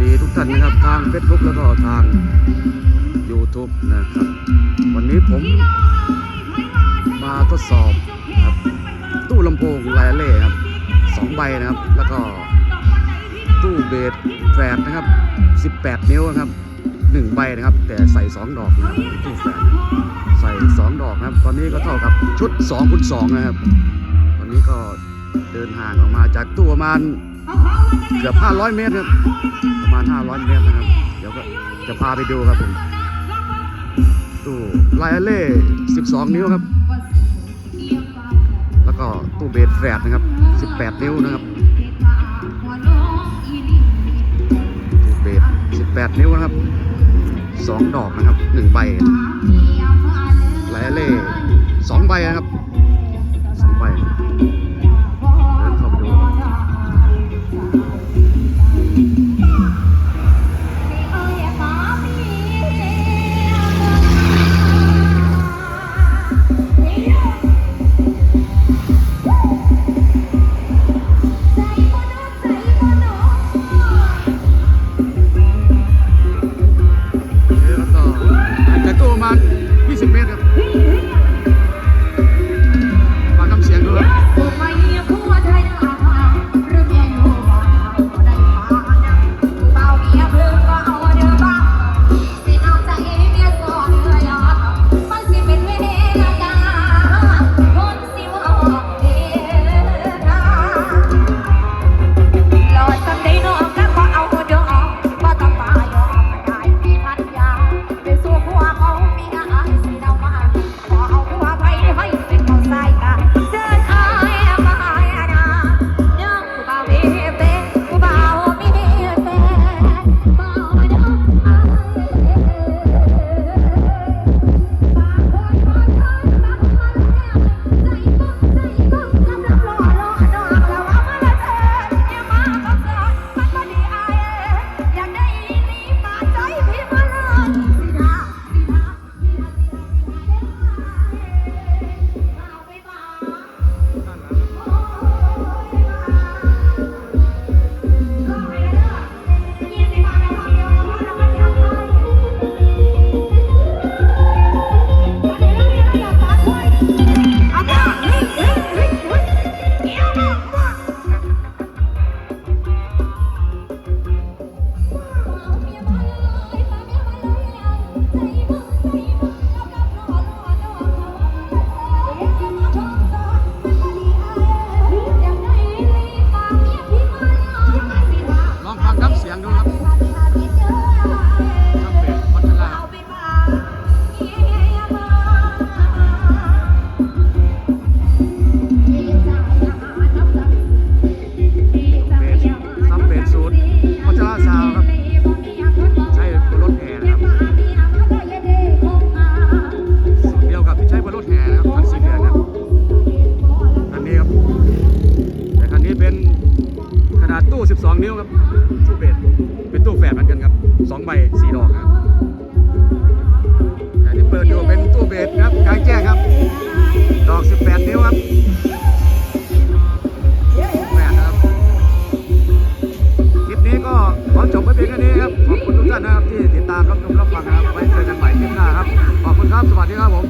ดีทุกท่านนะครับ ทาง Facebook แล้วก็ทาง YouTube นะครับ วันนี้ผมมาทดสอบครับตู้ลำโพงไวเลสครับสองใบนะครับ แล้วก็ตู้เบสแฝดนะครับ 18 นิ้วครับหนึ่งใบนะครับ แต่ใส่ 2 ดอกนะครับตู้แฝดใส่ 2 ดอกนะครับ ตอนนี้ก็เท่ากับชุด2คูณ2นะครับวันนี้ก็เดินห่างออกมาจากตู้ประมาณ เกือบ 500 เมตรครับประมาณ 500 เมตรนะครับ เดี๋ยวก็จะพาไปดูครับผมตู้ไลเล่ 12 นิ้วครับ แล้วก็ตู้เบสแฝดนะครับ 18 นิ้วนะครับตู้เบส18 นิ้วนะครับ 2 ดอกนะครับ 1 ใบไลเล่ 2 ใบนะครับ 2 ใบ เป็นขนาดตู้ 12 นิ้วครับตู้เบดเป็นตู้แฝดเหมือนกันครับ2ใบ4ดอกครับแต่ที่เปิดอยู่เป็นตู้เบดครับกลางแจ้งครับ ดอก 18 นิ้วครับแฝดครับคลิปนี้ก็ขอจบไว้เพียงแค่นี้ครับ ขอบคุณทุกท่านนะครับที่ติดตามรับชมรับฟังครับไว้เจอกันใหม่คลิปหน้าครับ ขอบคุณครับ สวัสดีครับผม